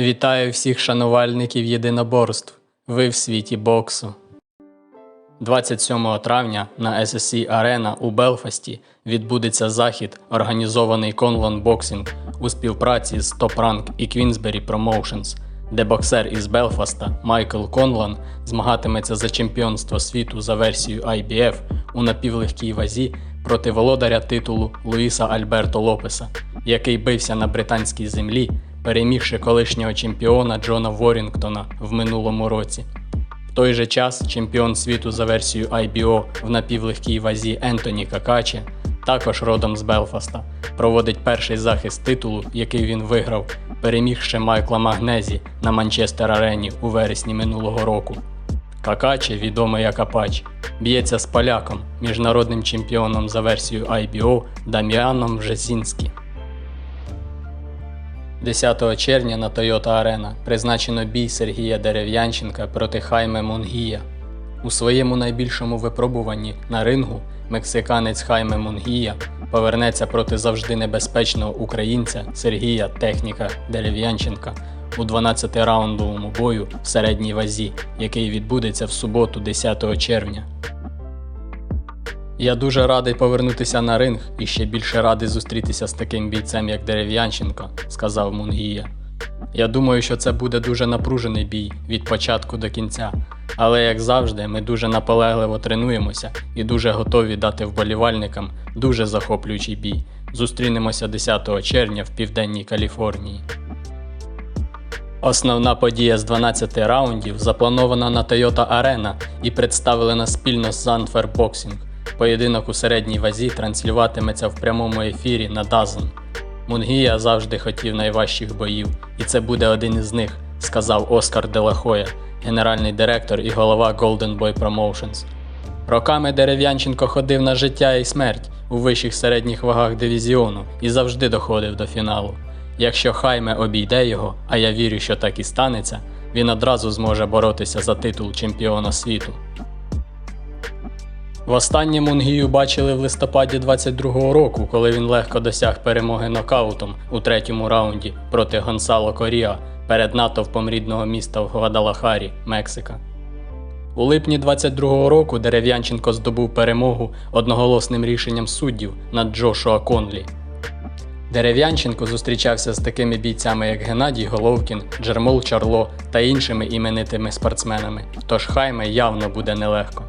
Вітаю всіх шанувальників єдиноборств. Ви в світі боксу. 27 травня на SSC Arena у Белфасті відбудеться захід, організований Conlon Boxing у співпраці з Top Rank і Queensberry Promotions, де боксер із Белфаста Майкл Конлан змагатиметься за чемпіонство світу за версією IBF у напівлегкій вазі проти володаря титулу Луїса Альберто Лопеса, який бився на британській землі, перемігши колишнього чемпіона Джона Ворінгтона в минулому році. В той же час чемпіон світу за версією IBO в напівлегкій вазі Ентоні Какаче, також родом з Белфаста, проводить перший захист титулу, який він виграв, перемігши Майкла Магнезі на Манчестер Арені у вересні минулого року. Какаче, відомий як Апач, б'ється з поляком, міжнародним чемпіоном за версією IBO Дам'яном Вжесінські. 10 червня на Toyota Arena призначено бій Сергія Дерев'янченка проти Хайме Мунгія. У своєму найбільшому випробуванні на рингу мексиканець Хайме Мунгія повернеться проти завжди небезпечного українця Сергія Техніка Дерев'янченка у 12-раундовому бою в середній вазі, який відбудеться в суботу 10 червня. Я дуже радий повернутися на ринг і ще більше радий зустрітися з таким бійцем, як Дерев'янченко, сказав Мунгія. Я думаю, що це буде дуже напружений бій від початку до кінця. Але як завжди, ми дуже наполегливо тренуємося і дуже готові дати вболівальникам дуже захоплюючий бій. Зустрінемося 10 червня в південній Каліфорнії. Основна подія з 12 раундів запланована на Toyota Arena і представлена спільно з Zanfer Boxing. Поєдинок у середній вазі транслюватиметься в прямому ефірі на DAZN. Мунгія завжди хотів найважчих боїв, і це буде один із них, сказав Оскар Делахоя, генеральний директор і голова Golden Boy Promotions. Роками Дерев'янченко ходив на життя і смерть у вищих середніх вагах дивізіону і завжди доходив до фіналу. Якщо Хайме обійде його, а я вірю, що так і станеться, він одразу зможе боротися за титул чемпіона світу. Востаннє Мунгію бачили в листопаді 22-го року, коли він легко досяг перемоги нокаутом у третьому раунді проти Гонсало Коріа перед натовпом рідного міста в Гвадалахарі, Мексика. У липні 22-го року Дерев'янченко здобув перемогу одноголосним рішенням суддів над Джошуа Конлі. Дерев'янченко зустрічався з такими бійцями, як Геннадій Головкін, Джермол Чарло та іншими іменитими спортсменами, тож Хайме явно буде нелегко.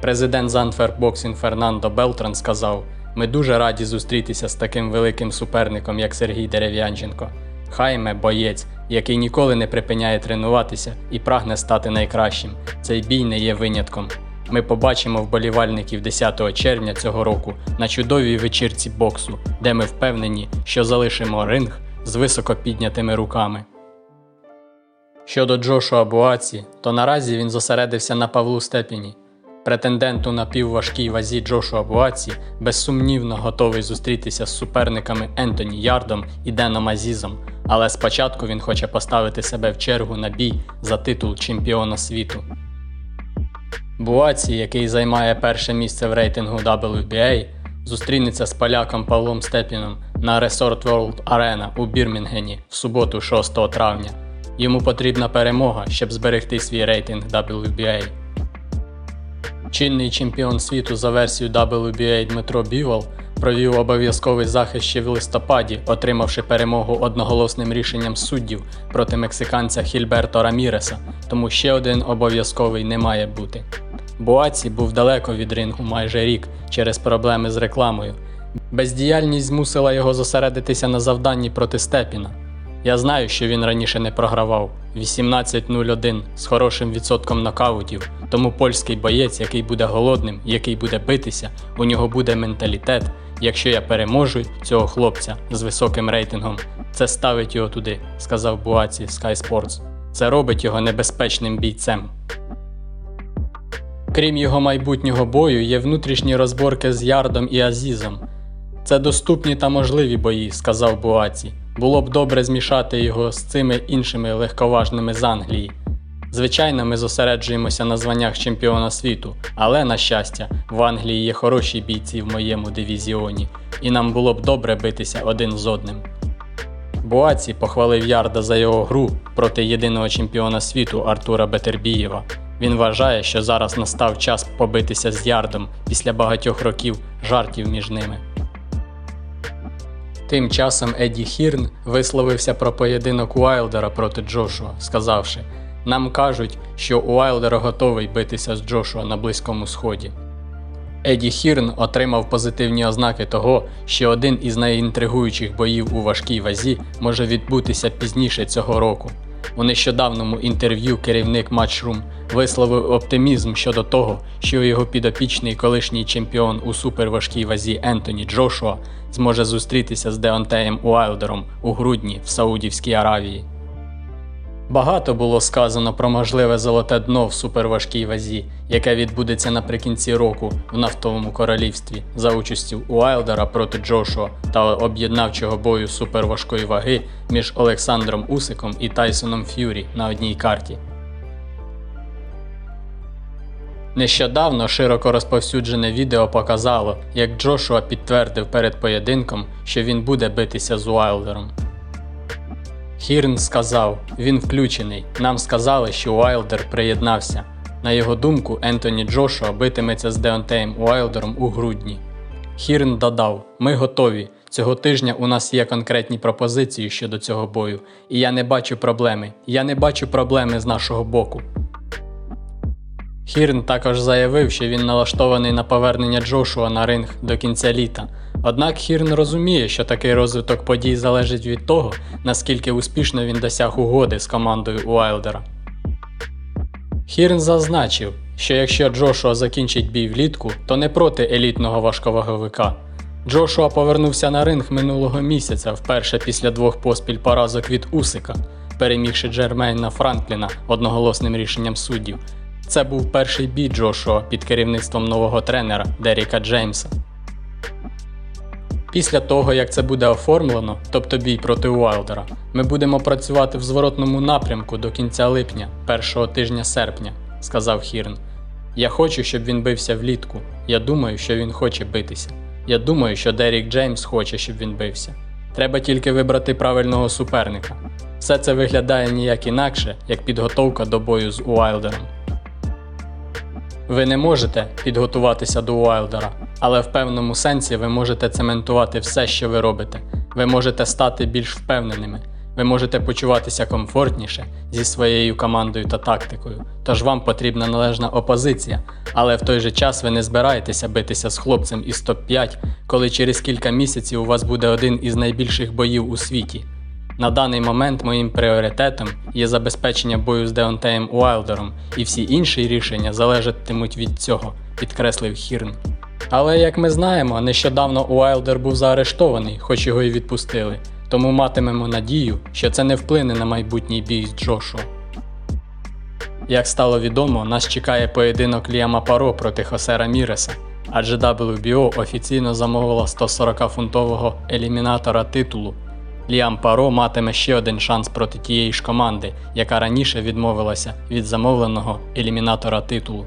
Президент Занфер Боксінг Фернандо Белтран сказав: Ми дуже раді зустрітися з таким великим суперником, як Сергій Дерев'янченко. Хайме боєць, який ніколи не припиняє тренуватися і прагне стати найкращим. Цей бій не є винятком. Ми побачимо вболівальників 10 червня цього року на чудовій вечірці боксу, де ми впевнені, що залишимо ринг з високо піднятими руками. Щодо Джошуа Буаці, то наразі він зосередився на Павлу Степіні. Претенденту на півважкій вазі Джошуа Буаці безсумнівно готовий зустрітися з суперниками Ентоні Ярдом і Деном Азізом, але спочатку він хоче поставити себе в чергу на бій за титул чемпіона світу. Буаці, який займає перше місце в рейтингу WBA, зустрінеться з поляком Павлом Степіном на Resort World Arena у Бірмінгені в суботу 6 травня. Йому потрібна перемога, щоб зберегти свій рейтинг WBA. Чинний чемпіон світу за версією WBA Дмитро Бівол провів обов'язковий захист ще в листопаді, отримавши перемогу одноголосним рішенням суддів проти мексиканця Хільберто Раміреса, тому ще один обов'язковий не має бути. Буаці був далеко від рингу майже рік через проблеми з рекламою. Бездіяльність змусила його зосередитися на завданні проти Степіна. Я знаю, що він раніше не програвав 18-0-1 з хорошим відсотком нокаутів, тому польський боєць, який буде голодним, який буде битися, у нього буде менталітет. Якщо я переможу цього хлопця з високим рейтингом, це ставить його туди, сказав Буаці Sky Sports. Це робить його небезпечним бійцем. Крім його майбутнього бою, є внутрішні розборки з Ярдом і Азізом. Це доступні та можливі бої, сказав Буаці. Було б добре змішати його з цими іншими легковажними з Англії. Звичайно, ми зосереджуємося на званнях чемпіона світу, але, на щастя, в Англії є хороші бійці в моєму дивізіоні, і нам було б добре битися один з одним. Буаці похвалив Ярда за його гру проти єдиного чемпіона світу Артура Бетербієва. Він вважає, що зараз настав час побитися з Ярдом після багатьох років жартів між ними. Тим часом Едді Хірн висловився про поєдинок Уайлдера проти Джошуа, сказавши: Нам кажуть, що Уайлдер готовий битися з Джошуа на Близькому Сході. Еді Хірн отримав позитивні ознаки того, що один із найінтригуючих боїв у важкій вазі може відбутися пізніше цього року. У нещодавному інтерв'ю керівник матчрум висловив оптимізм щодо того, що його підопічний колишній чемпіон у суперважкій вазі Ентоні Джошуа зможе зустрітися з Деонтеєм Уайлдером у грудні в Саудівській Аравії. Багато було сказано про можливе золоте дно в суперважкій вазі, яке відбудеться наприкінці року в нафтовому королівстві за участю Уайлдера проти Джошуа та об'єднавчого бою суперважкої ваги між Олександром Усиком і Тайсоном Ф'юрі на одній карті. Нещодавно широко розповсюджене відео показало, як Джошуа підтвердив перед поєдинком, що він буде битися з Уайлдером. Хірн сказав, він включений. Нам сказали, що Уайлдер приєднався. На його думку, Ентоні Джошуа битиметься з Деонтеєм Уайлдером у грудні. Хірн додав: Ми готові. Цього тижня у нас є конкретні пропозиції щодо цього бою, і я не бачу проблеми. Я не бачу проблеми з нашого боку. Хірн також заявив, що він налаштований на повернення Джошуа на ринг до кінця літа. Однак Хірн розуміє, що такий розвиток подій залежить від того, наскільки успішно він досяг угоди з командою Уайлдера. Хірн зазначив, що якщо Джошуа закінчить бій влітку, то не проти елітного важковаговика. Джошуа повернувся на ринг минулого місяця вперше після двох поспіль поразок від Усика, перемігши Джермейна Франкліна одноголосним рішенням суддів. Це був перший бій Джошуа під керівництвом нового тренера Деріка Джеймса. Після того, як це буде оформлено, тобто бій проти Уайлдера, ми будемо працювати в зворотному напрямку до кінця липня, першого тижня серпня, сказав Хірн. Я хочу, щоб він бився влітку. Я думаю, що він хоче битися. Я думаю, що Дерік Джеймс хоче, щоб він бився. Треба тільки вибрати правильного суперника. Все це виглядає ніяк інакше, як підготовка до бою з Уайлдером. Ви не можете підготуватися до Уайлдера, але в певному сенсі ви можете цементувати все, що ви робите. Ви можете стати більш впевненими. Ви можете почуватися комфортніше зі своєю командою та тактикою, тож вам потрібна належна опозиція, але в той же час ви не збираєтеся битися з хлопцем із топ-5, коли через кілька місяців у вас буде один із найбільших боїв у світі. На даний момент моїм пріоритетом є забезпечення бою з Деонтеєм Уайлдером, і всі інші рішення залежатимуть від цього, підкреслив Хірн. Але як ми знаємо, нещодавно Уайлдер був заарештований, хоч його і відпустили, тому матимемо надію, що це не вплине на майбутній бій з Джошуа. Як стало відомо, нас чекає поєдинок Ліама Паро проти Хосе Раміреса, адже WBO офіційно замовила 140-фунтового елімінатора титулу. Ліам Паро матиме ще один шанс проти тієї ж команди, яка раніше відмовилася від замовленого елімінатора титулу.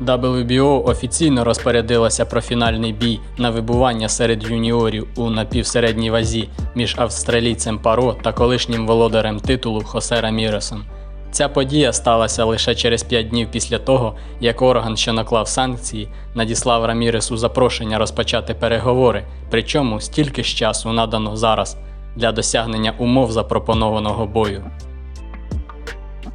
WBO офіційно розпорядилася про фінальний бій на вибування серед юніорів у напівсередній вазі між австралійцем Паро та колишнім володарем титулу Хосе Раміресом. Ця подія сталася лише через 5 днів після того, як орган, що наклав санкції, надіслав Раміресу запрошення розпочати переговори, причому стільки ж часу надано зараз для досягнення умов запропонованого бою.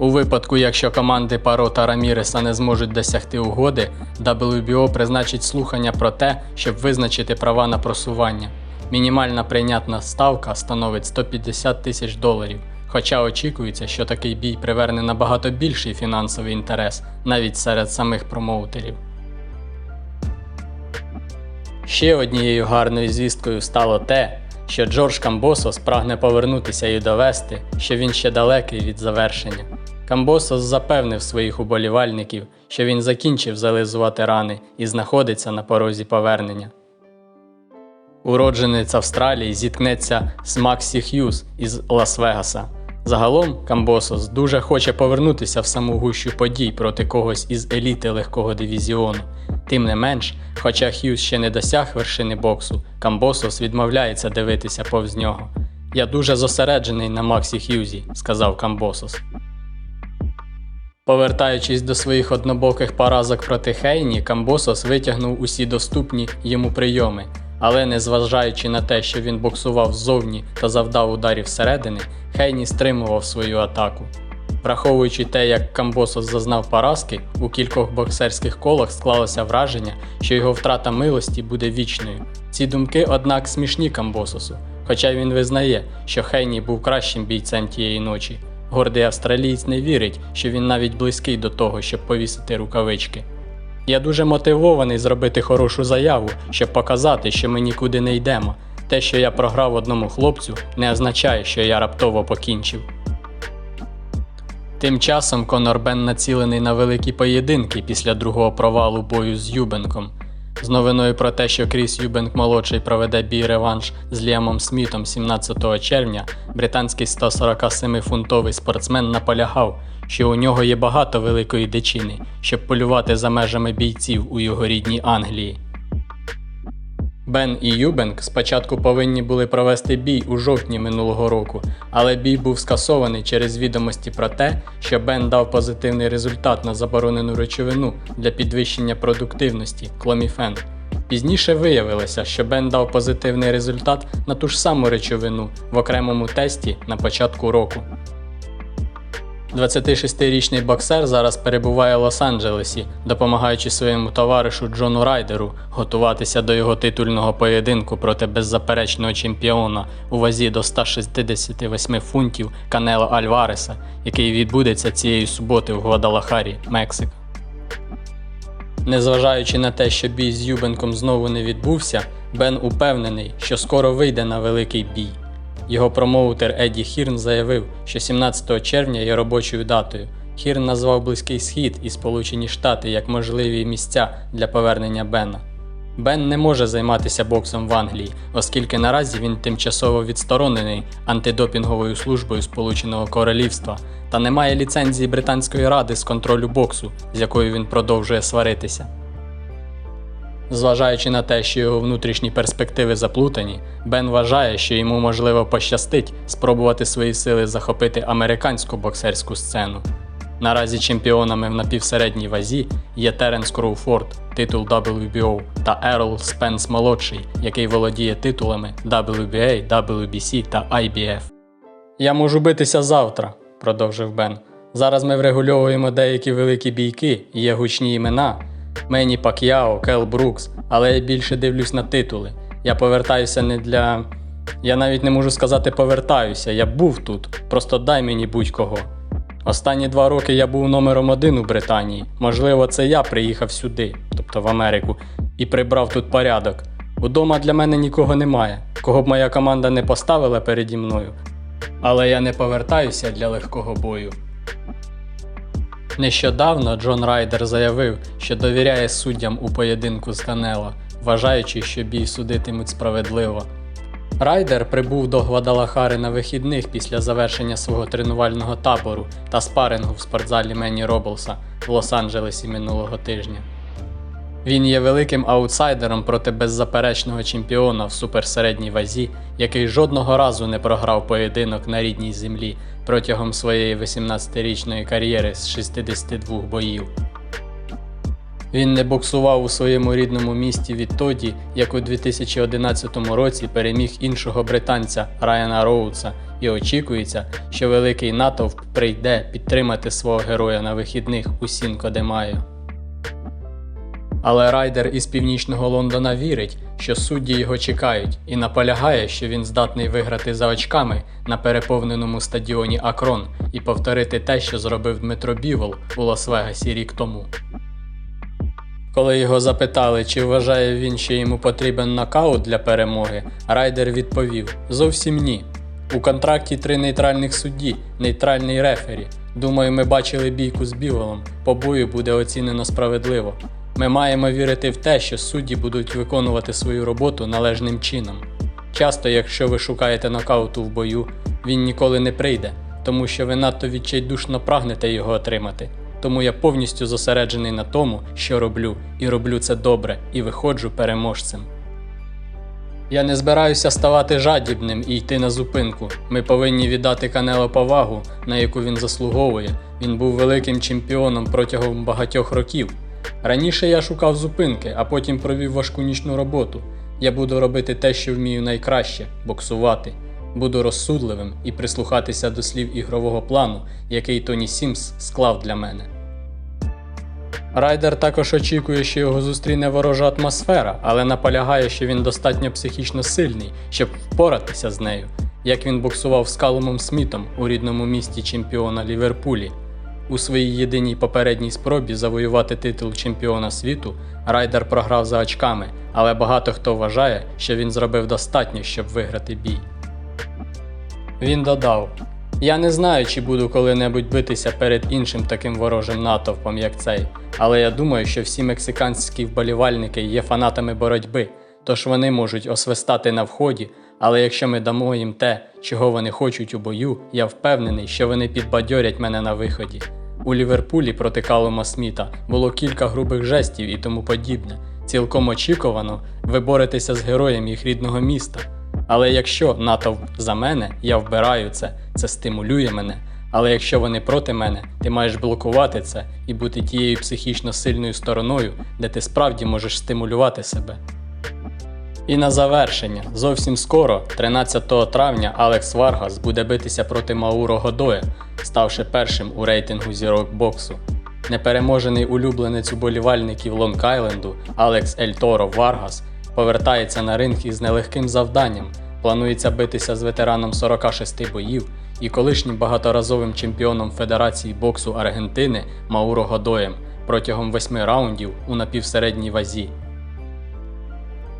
У випадку, якщо команди Паро та Раміреса не зможуть досягти угоди, WBO призначить слухання про те, щоб визначити права на просування. Мінімальна прийнятна ставка становить 150 тисяч доларів. Хоча очікується, що такий бій приверне набагато більший фінансовий інтерес навіть серед самих промоутерів. Ще однією гарною звісткою стало те, що Джордж Камбосос прагне повернутися і довести, що він ще далекий від завершення. Камбосос запевнив своїх уболівальників, що він закінчив зализувати рани і знаходиться на порозі повернення. Уродженець Австралії зіткнеться з Максі Х'юз із Лас-Вегаса. Загалом Камбосос дуже хоче повернутися в саму гущу подій проти когось із еліти легкого дивізіону. Тим не менш, хоча Х'юз ще не досяг вершини боксу, Камбосос відмовляється дивитися повз нього. Я дуже зосереджений на Максі Х'юзі, сказав Камбосос. Повертаючись до своїх однобоких поразок проти Хейні, Камбосос витягнув усі доступні йому прийоми, але незважаючи на те, що він боксував ззовні та завдав ударів зсередини, Хейні стримував свою атаку. Враховуючи те, як Камбосос зазнав поразки, у кількох боксерських колах склалося враження, що його втрата милості буде вічною. Ці думки, однак, смішні Камбососу, хоча він визнає, що Хейні був кращим бійцем тієї ночі. Гордий австралієць не вірить, що він навіть близький до того, щоб повісити рукавички. Я дуже мотивований зробити хорошу заяву, щоб показати, що ми нікуди не йдемо. Те, що я програв одному хлопцю, не означає, що я раптово покінчив. Тим часом Конор Бен націлений на великі поєдинки після другого провалу бою з Юбенком. З новиною про те, що Кріс Юбенк молодший проведе бій реванш з Ліамом Смітом 17 червня, британський 147-фунтовий спортсмен наполягав, що у нього є багато великої дичини, щоб полювати за межами бійців у його рідній Англії. Бен і Юбенк спочатку повинні були провести бій у жовтні минулого року, але бій був скасований через відомості про те, що Бен дав позитивний результат на заборонену речовину для підвищення продуктивності кломіфен. Пізніше виявилося, що Бен дав позитивний результат на ту ж саму речовину в окремому тесті на початку року. 26-річний боксер зараз перебуває в Лос-Анджелесі, допомагаючи своєму товаришу Джону Райдеру готуватися до його титульного поєдинку проти беззаперечного чемпіона у вазі до 168 фунтів Канело Альвареса, який відбудеться цієї суботи в Гвадалахарі, Мексика. Незважаючи на те, що бій з Юбенком знову не відбувся, Бен упевнений, що скоро вийде на великий бій. Його промоутер Едді Хірн заявив, що 17 червня є робочою датою. Хірн назвав Близький Схід і Сполучені Штати як можливі місця для повернення Бена. Бен не може займатися боксом в Англії, оскільки наразі він тимчасово відсторонений антидопінговою службою Сполученого Королівства та не має ліцензії Британської ради з контролю боксу, з якою він продовжує сваритися. Зважаючи на те, що його внутрішні перспективи заплутані, Бен вважає, що йому можливо пощастить спробувати свої сили захопити американську боксерську сцену. Наразі чемпіонами в напівсередній вазі є Теренс Кроуфорд, титул WBO, та Ерл Спенс молодший, який володіє титулами WBA, WBC та IBF. Я можу битися завтра, продовжив Бен. Зараз ми врегульовуємо деякі великі бійки, є гучні імена. Мені Пак'яо, Кел Брукс, але я більше дивлюсь на титули. Я повертаюся не для. Я навіть не можу сказати повертаюся, я був тут. Просто дай мені будь-кого. Останні два роки я був номером один у Британії. Можливо, це я приїхав сюди, тобто в Америку, і прибрав тут порядок. Удома для мене нікого немає, кого б моя команда не поставила переді мною. Але я не повертаюся для легкого бою. Нещодавно Джон Райдер заявив, що довіряє суддям у поєдинку з Канело, вважаючи, що бій судитимуть справедливо. Райдер прибув до Гвадалахари на вихідних після завершення свого тренувального табору та спарингу в спортзалі Мені Роблса в Лос-Анджелесі минулого тижня. Він є великим аутсайдером проти беззаперечного чемпіона в суперсередній вазі, який жодного разу не програв поєдинок на рідній землі протягом своєї 18-річної кар'єри з 62 боїв. Він не боксував у своєму рідному місті відтоді, як у 2011 році переміг іншого британця Райана Роудса, і очікується, що великий натовп прийде підтримати свого героя на вихідних у Сінко де Майо. Але райдер із північного Лондона вірить, що судді його чекають, і наполягає, що він здатний виграти за очками на переповненому стадіоні Акрон і повторити те, що зробив Дмитро Бівол у Лас-Вегасі рік тому. Коли його запитали, чи вважає він, що йому потрібен нокаут для перемоги, райдер відповів: зовсім ні. У контракті три нейтральних судді, нейтральний рефері. Думаю, ми бачили бійку з Біволом. По бою буде оцінено справедливо. Ми маємо вірити в те, що судді будуть виконувати свою роботу належним чином. Часто, якщо ви шукаєте нокауту в бою, він ніколи не прийде, тому що ви надто відчайдушно прагнете його отримати. Тому я повністю зосереджений на тому, що роблю, і роблю це добре, і виходжу переможцем. Я не збираюся ставати жадібним і йти на зупинку. Ми повинні віддати Канело повагу, на яку він заслуговує. Він був великим чемпіоном протягом багатьох років. Раніше я шукав зупинки, а потім провів важку нічну роботу. Я буду робити те, що вмію найкраще боксувати. Буду розсудливим і прислухатися до слів ігрового плану, який Тоні Сімс склав для мене. Райдер також очікує, що його зустріне ворожа атмосфера, але наполягає, що він достатньо психічно сильний, щоб впоратися з нею, як він боксував з Калумом Смітом у рідному місті чемпіона Ліверпулі. У своїй єдиній попередній спробі завоювати титул чемпіона світу Райдер програв за очками, але багато хто вважає, що він зробив достатньо, щоб виграти бій. Він додав: Я не знаю, чи буду коли-небудь битися перед іншим таким ворожим натовпом, як цей, але я думаю, що всі мексиканські вболівальники є фанатами боротьби, тож вони можуть освистати на вході, але якщо ми дамо їм те, чого вони хочуть у бою, я впевнений, що вони підбадьорять мене на виході. У Ліверпулі проти Калума Сміта було кілька грубих жестів і тому подібне. Цілком очікувано ви боретеся з героєм їх рідного міста. Але якщо натовп за мене, я вбираю це, це стимулює мене. Але якщо вони проти мене, ти маєш блокувати це і бути тією психічно сильною стороною, де ти справді можеш стимулювати себе. І на завершення, зовсім скоро, 13 травня, Алекс Варгас буде битися проти Мауро Годоя, ставши першим у рейтингу зірок боксу. Непереможений улюбленець уболівальників Лонг-Айленду Алекс Ель Торо Варгас повертається на ринг із нелегким завданням. Планується битися з ветераном 46 боїв і колишнім багаторазовим чемпіоном Федерації боксу Аргентини Мауро Годоєм протягом восьми раундів у напівсередній вазі.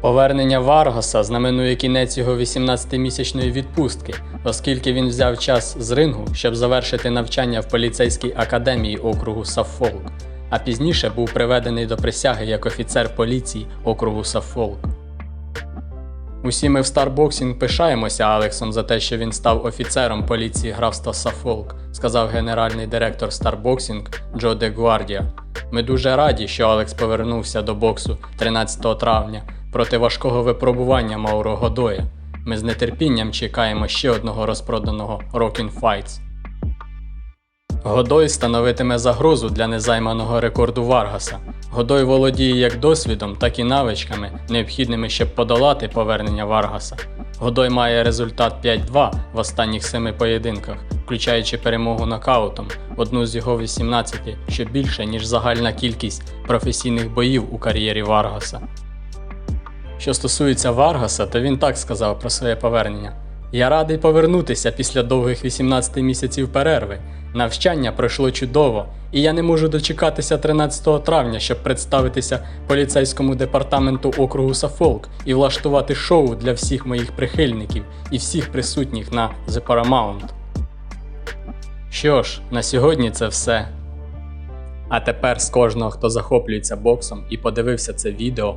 Повернення Варгаса знаменує кінець його 18-місячної відпустки, оскільки він взяв час з рингу, щоб завершити навчання в поліцейській академії округу Саффолк, а пізніше був приведений до присяги як офіцер поліції округу Саффолк. Усі ми в Старбоксінг пишаємося Алексом за те, що він став офіцером поліції графства Саффолк, сказав генеральний директор Старбоксінг Джо Де Гвардія. Ми дуже раді, що Алекс повернувся до боксу 13 травня проти важкого випробування Мауро Годоя. Ми з нетерпінням чекаємо ще одного розпроданого Rockin' Fights. Годой становитиме загрозу для незайманого рекорду Варгаса. Годой володіє як досвідом, так і навичками, необхідними, щоб подолати повернення Варгаса. Годой має результат 5-2 в останніх семи поєдинках, включаючи перемогу нокаутом, одну з його 18, що більше, ніж загальна кількість професійних боїв у кар'єрі Варгаса. Що стосується Варгаса, то він так сказав про своє повернення. Я радий повернутися після довгих 18 місяців перерви. Навчання пройшло чудово, і я не можу дочекатися 13 травня, щоб представитися поліцейському департаменту округу Сафолк і влаштувати шоу для всіх моїх прихильників і всіх присутніх на The Paramount. Що ж, на сьогодні це все. А тепер з кожного, хто захоплюється боксом і подивився це відео,